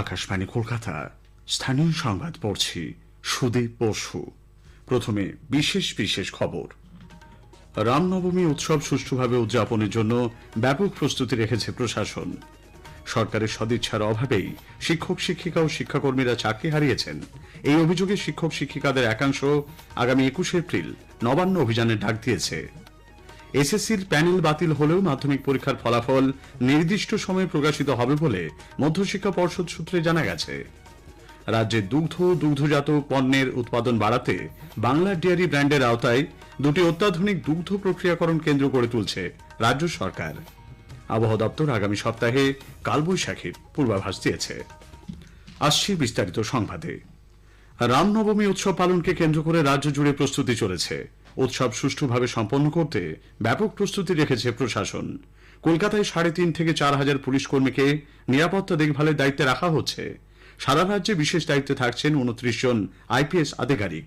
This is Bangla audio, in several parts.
আকাশবাণী কলকাতা। স্থানীয় সংবাদ পড়ছি সুদীপ বসু। প্রথমে বিশেষ বিশেষ খবর। রামনবমী উৎসব সুষ্ঠুভাবে উদযাপনের জন্য ব্যাপক প্রস্তুতি রেখেছে প্রশাসন। সরকারের সদিচ্ছার অভাবেই শিক্ষক শিক্ষিকা ও শিক্ষাকর্মীরা চাকরি হারিয়েছেন। এই অভিযোগে শিক্ষক শিক্ষিকাদের একাংশ আগামী একুশে এপ্রিল নবান্ন অভিযানের ডাক দিয়েছে। এসএসসির প্যানেল বাতিল হলেও মাধ্যমিক পরীক্ষার ফলাফল নির্দিষ্ট সময়ে প্রকাশিত হবে বলে মধ্যশিক্ষা পর্ষদ সূত্রে জানা গেছে। রাজ্যে দুগ্ধ, দুগ্ধজাত পণ্যের উৎপাদন বাড়াতে বাংলা ডেয়ারি ব্র্যান্ডের আওতায় দুটি অত্যাধুনিক দুগ্ধ প্রক্রিয়াকরণ কেন্দ্র গড়ে তুলছে রাজ্য সরকার। আবহাওয়া দপ্তর আগামী সপ্তাহে কালবৈশাখীর পূর্বাভাস দিয়েছে। আসছি বিস্তারিত সংবাদে। রামনবমী উৎসব পালনকে কেন্দ্র করে রাজ্য জুড়ে প্রস্তুতি চলেছে। উৎসব সুষ্ঠুভাবে সম্পন্ন করতে ব্যাপক প্রস্তুতি রেখেছে প্রশাসন। কলকাতায় সাড়ে তিন থেকে চার হাজার পুলিশ কর্মীকে নিরাপত্তা দেখভালের দায়িত্বে রাখা হচ্ছে। সারা রাজ্যে বিশেষ দায়িত্বে থাকছেন উনত্রিশ জন আইপিএস আধিকারিক।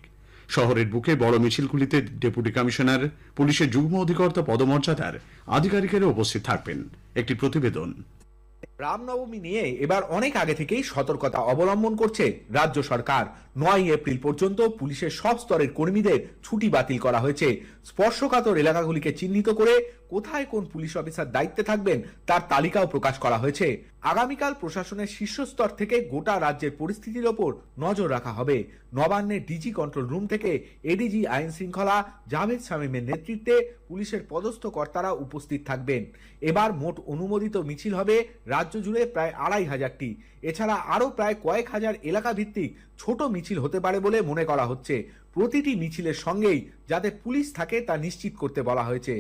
শহরের বুকে বড় মিছিলগুলিতে ডেপুটি কমিশনার, পুলিশের যুগ্ম অধিকর্তা, পদমর্যাদার আধিকারিকেরা উপস্থিত থাকবেন। একটি প্রতিবেদন। রামনবমী নিয়ে এবার অনেক আগে থেকেই সতর্কতা অবলম্বন করছে রাজ্য সরকার। নয় এপ্রিল পর্যন্ত পুলিশের সব স্তরের কর্মীদের ছুটি বাতিল করা হয়েছে। স্পর্শকাতর এলাকাগুলিকে চিহ্নিত করে কোথায় কোন পুলিশ অফিসার দায়িত্বে থাকবেন তার তালিকাও প্রকাশ করা হয়েছে। আগামীকাল প্রশাসনের শীর্ষস্তর থেকে গোটা রাজ্যের পরিস্থিতির ওপর নজর রাখা হবে। নবান্নে ডিজি কন্ট্রোল রুম থেকে এডিজি আইন শৃঙ্খলা, জাভেদ শামীমের নেতৃত্বে পুলিশের পদস্থ কর্তারা উপস্থিত থাকবেন। এবার মোট অনুমোদিত মিছিল হবে রাজ্য জুড়ে প্রায় আড়াই হাজারটি। এছাড়া আরও প্রায় কয়েক হাজার এলাকা ভিত্তিক ছোট মিছিল হতে পারে বলে মনে করা হচ্ছে। প্রতিটি মিছিলের সঙ্গেই যাতে পুলিশ থাকে তা নিশ্চিত করতে বলা হয়েছে।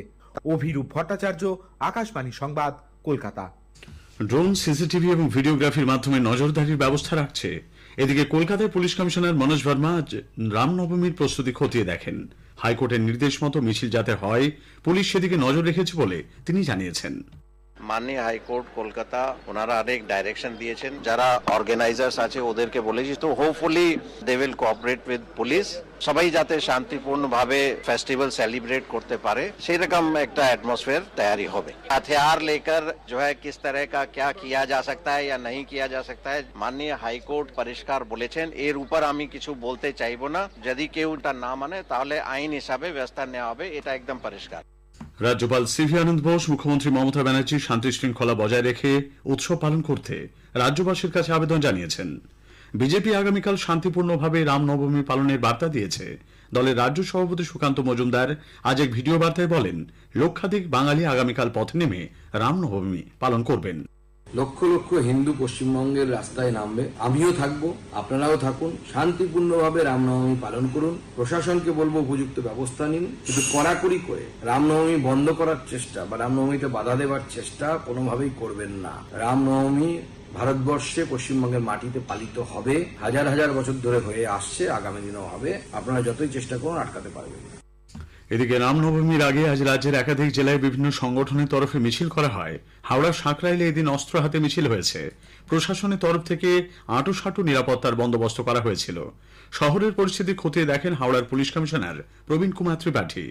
অভিরূপ ভট্টাচার্য, আকাশবাণী সংবাদ, কলকাতা। ড্রোন, সিসিটিভি এবং ভিডিওগ্রাফির মাধ্যমে নজরদারির ব্যবস্থা রাখছে। এদিকে কলকাতায় পুলিশ কমিশনার মনোজ ভার্মা আজ রামনবমীর প্রস্তুতি খতিয়ে দেখেন। হাইকোর্টের নির্দেশ মতো মিছিল যাতে হয়, পুলিশ সেদিকে নজর রেখেছে বলে তিনি জানিয়েছেন। মাননীয় হাইকোর্ট কলকাতা ওনারা অনেক ডাইরেকশন দিয়েছেন যারা অর্গানাইজার্স আছে ওদেরকে বলেছি তো hopefully they will cooperate with police সবাই যাতে শান্তিপূর্ণভাবে फेस्टिवल सेलिब्रेट করতে পারে সেই রকম একটা एटमॉस्फेयर तैयारी হবে हथियार लेकर जो है किस तरह का क्या किया जा सकता है या नहीं किया जा सकता है মাননীয় হাইকোর্ট পরিষ্কার বলেছেন এর উপর আমি কিছু বলতে চাইবো না যদি কেউ এটা না মানে তাহলে আইন হিসাবে ব্যবস্থা নেওয়া হবে এটা একদম পরিষ্কার রাজ্যপাল সিভি আনন্দ বোস, মুখ্যমন্ত্রী মমতা ব্যানার্জি শান্তি শৃঙ্খলা বজায় রেখে উৎসব পালন করতে রাজ্যবাসীর কাছে আবেদন জানিয়েছেন। বিজেপি আগামীকাল শান্তিপূর্ণভাবে রামনবমী পালনের বার্তা দিয়েছে। দলের রাজ্য সভাপতি সুকান্ত মজুমদার আজ এক ভিডিও বার্তায় বলেন, লক্ষাধিক বাঙালি আগামীকাল পথে নেমে রামনবমী পালন করবেন। লক্ষ লক্ষ হিন্দু পশ্চিমবঙ্গের রাস্তায় নামবে। আমিও থাকব, আপনারাও থাকুন, শান্তিপূর্ণভাবে রামনবমী পালন করুন। প্রশাসনকে বলব উপযুক্ত ব্যবস্থা নিন। কিন্তু কড়াকড়ি করে রামনবমী বন্ধ করার চেষ্টা বা রামনবমীতে বাধা দেওয়ার চেষ্টা কোনোভাবেই করবেন না। রামনবমী ভারতবর্ষে পশ্চিমবঙ্গের মাটিতে পালিত হবে, হাজার হাজার বছর ধরে হয়ে আসছে, আগামী দিনেও হবে। আপনারা যতই চেষ্টা করুন, আটকাতে পারবেন এদিকে রামনবমীর আগে আজ রাজ্যের একাধিক জেলায় বিভিন্ন সংগঠনের তরফে মিছিল করা হয়। হাওড়ার সাঁকরাইলে এদিন অস্ত্র হাতে মিছিল হয়েছে। প্রশাসনের তরফ থেকে আঁটুসাঁটু নিরাপত্তার বন্দোবস্ত করা হয়েছিল। শহরের পরিস্থিতি খতিয়ে দেখেন হাওড়ার পুলিশ কমিশনার প্রবীণ কুমার ত্রিপাঠী।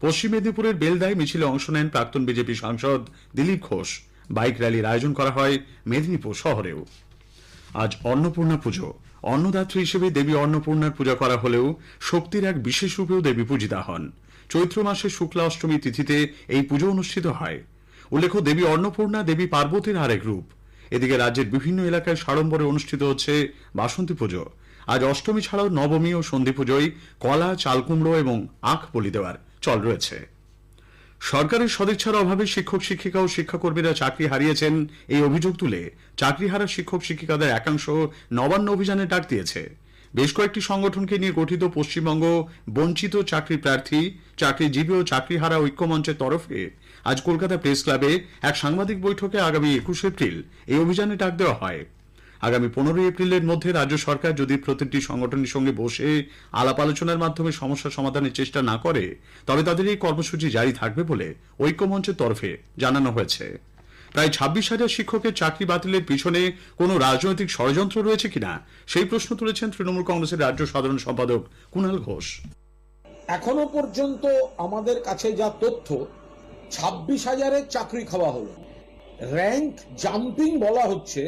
পশ্চিম মেদিনীপুরের বেলদায় মিছিলে অংশ নেন প্রাক্তন বিজেপি সাংসদ দিলীপ ঘোষ। বাইক র্যালির আয়োজন করা হয় মেদিনীপুর শহরেও। আজ অন্নপূর্ণা পুজো। অন্নদাত্রী হিসেবে দেবী অন্নপূর্ণার পূজা করা হলেও শক্তির এক বিশেষ রূপেও দেবী পূজিতা হন। চৈত্র মাসের শুক্লা অষ্টমী তিথিতে এই পুজো অনুষ্ঠিত হয়। উল্লেখ্য, দেবী অন্নপূর্ণা, দেবী পার্বতীর আরেক রূপ। এদিকে রাজ্যের বিভিন্ন এলাকায় সাড়ম্বরে অনুষ্ঠিত হচ্ছে বাসন্তী পুজো। আজ অষ্টমী ছাড়াও নবমী ও সন্ধি পুজোয় কলা, চালকুমড়ো এবং আখ বলি দেওয়ার চল রয়েছে। সরকারের সদিচ্ছার অভাবে শিক্ষক, শিক্ষিকা ও শিক্ষাকর্মীরা চাকরি হারিয়েছেন এই অভিযোগ তুলে চাকরি হারা শিক্ষক, শিক্ষিকাদের একাংশ নবান্ন অভিযানে ডাক দিয়েছে। বেশ কয়েকটি সংগঠনকে নিয়ে গঠিত পশ্চিমবঙ্গ বঞ্চিত চাকরি প্রার্থী, চাকরিজীবী ও চাকরিহারা ঐক্যমঞ্চের তরফে আজ কলকাতা প্রেস ক্লাবে এক সাংবাদিক বৈঠকে আগামী একুশ এপ্রিল এই অভিযানে ডাক দেওয়া হয়। আগামী পনেরোই এপ্রিলের মধ্যে রাজ্য সরকার যদি প্রতিটি সংগঠনের সঙ্গে বসে আলাপ আলোচনার মাধ্যমে সমস্যা সমাধানের চেষ্টা না করে, তবে তাদের এই কর্মসূচি জারি থাকবে বলে ঐক্যমঞ্চের তরফে জানানো হয়েছে। প্রায় ছাব্বিশ হাজার শিক্ষকের চাকরি বাতিলের পিছনে কোনো রাজনৈতিক ষড়যন্ত্র রয়েছে কিনা? সেই প্রশ্ন তুলেছেন তৃণমূল কংগ্রেসের রাজ্য সাধারণ সম্পাদক কুণাল ঘোষ। এখনও পর্যন্ত আমাদের কাছে যা তথ্য, ছাব্বিশ হাজারের চাকরি খাওয়া হলো। র্যাঙ্ক জাম্পিং বলা হচ্ছে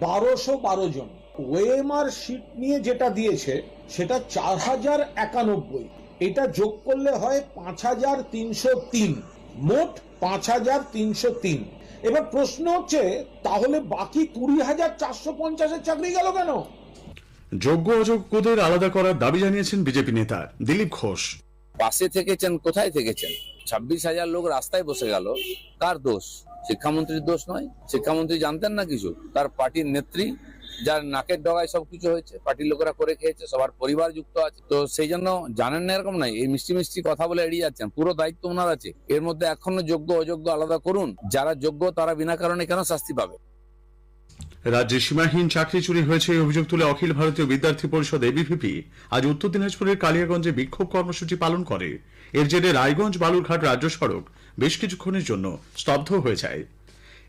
বারোশো বারো জন। ওএমআর শিট নিয়ে যেটা দিয়েছে, সেটা চার হাজার একানব্বই। এটা যোগ করলে হয় পাঁচ হাজার তিনশো তিন। মোট পাঁচ হাজার তিনশো তিন। এবার প্রশ্ন হচ্ছে তাহলে বাকি কুড়ি হাজার চারশো পঞ্চাশের চাকরি গেল কেন? যোগ্য অযোগ্যদের আলাদা করার দাবি জানিয়েছেন বিজেপি নেতা দিলীপ ঘোষ। পাশে থেকেছেন কোথায় থেকেছেন? ছাব্বিশ হাজার লোক রাস্তায় বসে গেল। কার দোষ? শিক্ষামন্ত্রীর দোষ নয়? শিক্ষামন্ত্রী জানতেন না কিছু? তার পার্টির নেত্রী যার নাকের ডগায় সবকিছু হয়েছে, পার্টির লোকেরা করে খেয়েছে, সবার পরিবার যুক্ত আছে। তো সেই জন্য জানেন না এরকম নাই, এই মিষ্টি মিষ্টি কথা বলে এড়িয়ে যাচ্ছেন, পুরো দায়িত্ব ওনার আছে। এর মধ্যে এখনও যোগ্য, অযোগ্য আলাদা করুন, যারা যোগ্য তারা বিনা কারণে কেন শাস্তি পাবে? রাজ্যে সীমাহীন চাকরি চুরি হয়েছে এই অভিযোগ তুলে অখিল ভারতীয় বিদ্যার্থী পরিষদ এবিভিপি আজ উত্তর দিনাজপুরের কালিয়াগঞ্জে বিক্ষোভ কর্মসূচি পালন করে। এর জেরে রায়গঞ্জ, বালুরঘাট রাজ্য সড়ক বেশ কিছুক্ষণের জন্য স্তব্ধ হয়ে যায়।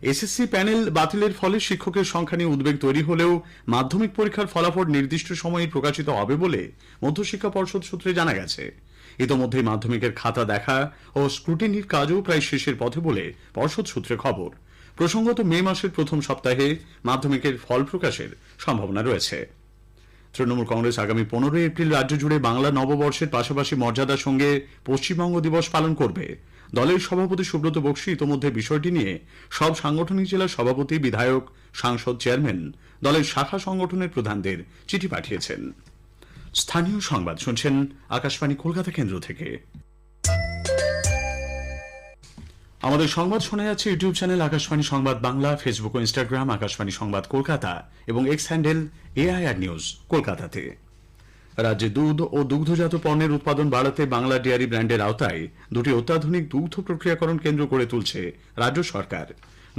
এসএসসি প্যানেল বাতিলের ফলে শিক্ষকের সংখ্যা নিয়ে উদ্বেগ তৈরি হলেও মাধ্যমিক পরীক্ষার ফলাফল নির্দিষ্ট সময়ে প্রকাশিত হবে বলে মধ্যশিক্ষা পর্ষদ সূত্রে জানা গেছে। ইতোমধ্যে মাধ্যমিকের খাতা দেখা ও স্ক্রুটিনির কাজও প্রায় শেষের পথে বলে পর্ষদ সূত্রে খবর। প্রসঙ্গত মে মাসের প্রথম সপ্তাহে মাধ্যমিকের ফল প্রকাশের সম্ভাবনা রয়েছে। তৃণমূল কংগ্রেস আগামী পনেরোই এপ্রিল রাজ্য জুড়ে বাংলা নববর্ষের পাশাপাশি মর্যাদার সঙ্গে পশ্চিমবঙ্গ দিবস পালন করবে। দলের সভাপতি সুব্রত বক্সি ইতোমধ্যে বিষয়টি নিয়ে সব সাংগঠনিক জেলার সভাপতি, বিধায়ক, সাংসদ, চেয়ারম্যান, দলের শাখা সংগঠনের প্রধানদের চিঠি পাঠিয়েছেন। স্থানীয় সংবাদ শুনছেন আকাশবাণী কলকাতা কেন্দ্র থেকে। আমাদের সংবাদ শোনা যাচ্ছে YouTube channel Akashvani Sangbad Bangla, Facebook ও ইনস্টাগ্রাম, আকাশবাণী সংবাদ কলকাতা এবং এক্স হ্যান্ডেল এআইআর নিউজ কলকাতাতে। রাজ্যে দুধ ও দুগ্ধজাত পণ্যের উৎপাদন বাড়াতে বাংলা ডেয়ারি ব্র্যান্ডের আওতায় দুটি অত্যাধুনিক দুগ্ধ প্রক্রিয়াকরণ কেন্দ্র গড়ে তুলছে রাজ্য সরকার।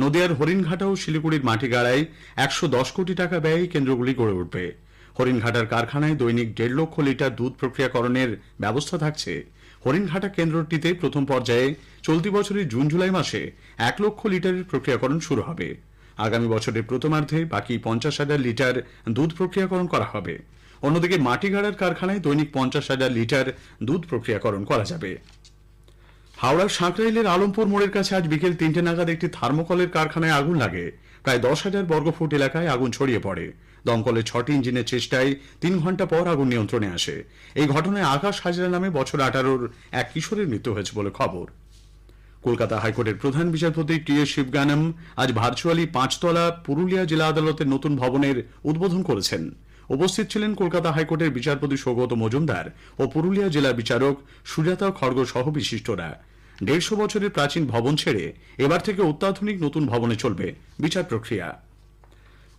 নদিয়ার হরিণঘাটা ও শিলিগুড়ির মাটিগাড়ায় একশো দশ কোটি টাকা ব্যয়ে কেন্দ্রগুলি গড়ে উঠবে। হরিণঘাটার কারখানায় দৈনিক দেড় লক্ষ লিটার দুধ প্রক্রিয়াকরণের ব্যবস্থা থাকছে। হরিণঘাটা কেন্দ্রটিতে প্রথম পর্যায়ে চলতি বছরের জুন জুলাই মাসে এক লক্ষ লিটারের প্রক্রিয়াকরণ শুরু হবে। আগামী বছরের প্রথমার্ধে বাকি পঞ্চাশ হাজার লিটার দুধ প্রক্রিয়াকরণ করা হবে। অন্যদিকে মাটিগাড়ার কারখানায় দৈনিক পঞ্চাশ হাজার লিটার দুধ প্রক্রিয়াকরণ করা যাবে। হাওড়ার সাঁকরাইলের আলমপুর মোড়ের কাছে আজ বিকেল তিনটে নাগাদ একটি থার্মোকলের কারখানায় আগুন লাগে। প্রায় দশ হাজার বর্গফুট এলাকায় আগুন ছড়িয়ে পড়ে। দমকলের ছটি ইঞ্জিনের চেষ্টায় তিন ঘণ্টা পর আগুন নিয়ন্ত্রণে আসে। এই ঘটনায় আকাশ হাজরা নামে বছর আঠারোর এক কিশোরের মৃত্যু হয়েছে বলে খবর। কলকাতা হাইকোর্টের প্রধান বিচারপতি টি এস শিবগানম আজ ভার্চুয়ালি পাঁচতলা পুরুলিয়া জেলা আদালতের নতুন ভবনের উদ্বোধন করেছেন। উপস্থিত ছিলেন কলকাতা হাইকোর্টের বিচারপতি সৌগত মজুমদার ও পুরুলিয়া জেলা বিচারক সুজাতা খড়গ সহ বিশিষ্টরা। দেড়শো বছরের প্রাচীন ভবন ছেড়ে এবার থেকে অত্যাধুনিক নতুন ভবনে চলবে বিচার প্রক্রিয়া।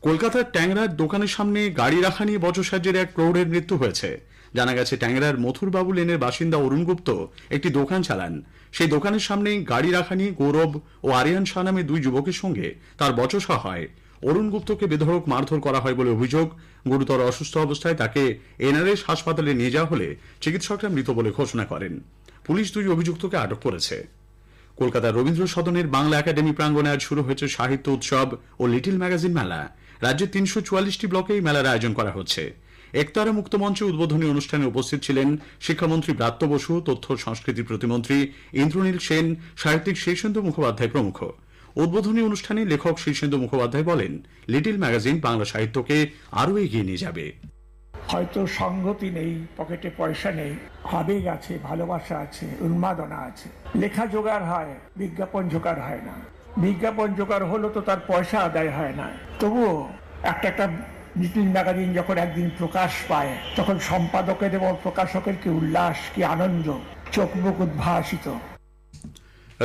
কলকাতার ট্যাংরার দোকানের সামনে গাড়ি রাখা নিয়ে বচসাজ্যের এক প্রৌঢ়ের মৃত্যু হয়েছে। জানা গেছে ট্যাংরার মথুরবাবু লেনের বাসিন্দা অরুণ গুপ্ত একটি দোকান চালান। সেই দোকানের সামনেই গাড়ি রাখা নিয়ে গৌরব ও আরিয়ান শাহ নামে দুই যুবকের সঙ্গে তার বচসা হয়। অরুণ গুপ্তকে বেধড়ক মারধর করা হয় বলে অভিযোগ। গুরুতর অসুস্থ অবস্থায় তাকে এনআরএস হাসপাতালে নিয়ে যাওয়া হলে চিকিৎসকরা মৃত বলে ঘোষণা করেন। পুলিশ দুই অভিযুক্তকে আটক করেছে। কলকাতার রবীন্দ্র সদনের বাংলা একাডেমি প্রাঙ্গণে আজ শুরু হয়েছে সাহিত্য উৎসব ও লিটিল ম্যাগাজিন মেলা। রাজ্যের তিনশো চুয়াল্লিশটি ব্লকে এই মেলার আয়োজন করা হচ্ছে। একতারা মুক্ত মঞ্চে উদ্বোধনী অনুষ্ঠানে উপস্থিত ছিলেন শিক্ষামন্ত্রী ব্রাত্য বসু, তথ্য সংস্কৃতি প্রতিমন্ত্রী ইন্দ্রনীল সেন, সাহিত্যিক শীর্ষেন্দু মুখোপাধ্যায় প্রমুখ। উদ্বোধনী অনুষ্ঠানে লেখক শীর্ষেন্দু মুখোপাধ্যায় বলেন, লিটিল ম্যাগাজিন বাংলা সাহিত্যকে আরও এগিয়ে নিয়ে যাবে। হয়তো সঙ্গতি নেই, পকেটে পয়সা নেই, আবেগ আছে, ভালোবাসা আছে, উন্মাদনা আছে। লেখা জোগাড় হয়, বিজ্ঞাপন জোগাড় হয় না। বিজ্ঞাপন জোগাড় হলো তো তার পয়সা আদায় হয় না। তবুও একটা একটা লিটিল ম্যাগাজিন যখন একদিন প্রকাশ পায়, তখন সম্পাদকের এবং প্রকাশকের কি উল্লাস, কি আনন্দ, চোখ মুখ উদ্ভাসিত।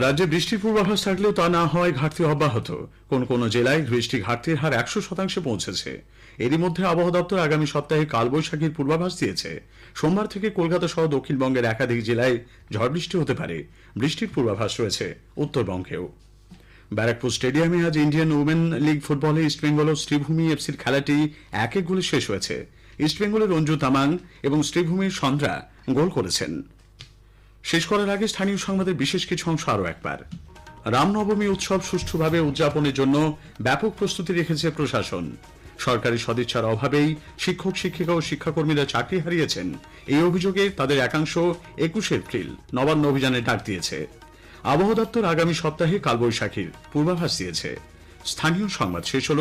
রাজ্যে বৃষ্টির পূর্বাভাস থাকলেও তা না হয় ঘাটতি অব্যাহত। কোন কোন জেলায় বৃষ্টি ঘাটতির হার একশো শতাংশে পৌঁছেছে। এরই মধ্যে আবহাওয়া দপ্তর আগামী সপ্তাহে কালবৈশাখীর পূর্বাভাস দিয়েছে। সোমবার থেকে কলকাতা সহ দক্ষিণবঙ্গের একাধিক জেলায় ঝড় বৃষ্টি হতে পারে। বৃষ্টির পূর্বাভাস রয়েছে উত্তরবঙ্গেও। ব্যারাকপুর স্টেডিয়ামে আজ ইন্ডিয়ান উমেন লিগ ফুটবলে ইস্টবেঙ্গল ও শ্রীভূমি এফসির খেলাটি এক এক গোলে শেষ হয়েছে। ইস্টবেঙ্গলের রঞ্জু তামাং এবং শ্রীভূমির সন্দ্রা গোল করেছেন। শেষ করার আগে স্থানীয় সংবাদের বিশেষ কিছু অংশ আরও একবার। রামনবমী উৎসব সুষ্ঠুভাবে উদযাপনের জন্য ব্যাপক প্রস্তুতি রেখেছে প্রশাসন। সরকারি সদিচ্ছার অভাবেই শিক্ষক, শিক্ষিকা ও শিক্ষাকর্মীরা চাকরি হারিয়েছেন। এই অভিযোগে তাদের একাংশ একুশে এপ্রিল নবান্ন অভিযানে ডাক দিয়েছে। আবহাওয়া দপ্তর আগামী সপ্তাহে কালবৈশাখীর পূর্বাভাস দিয়েছে। স্থানীয় সংবাদ শেষ হল।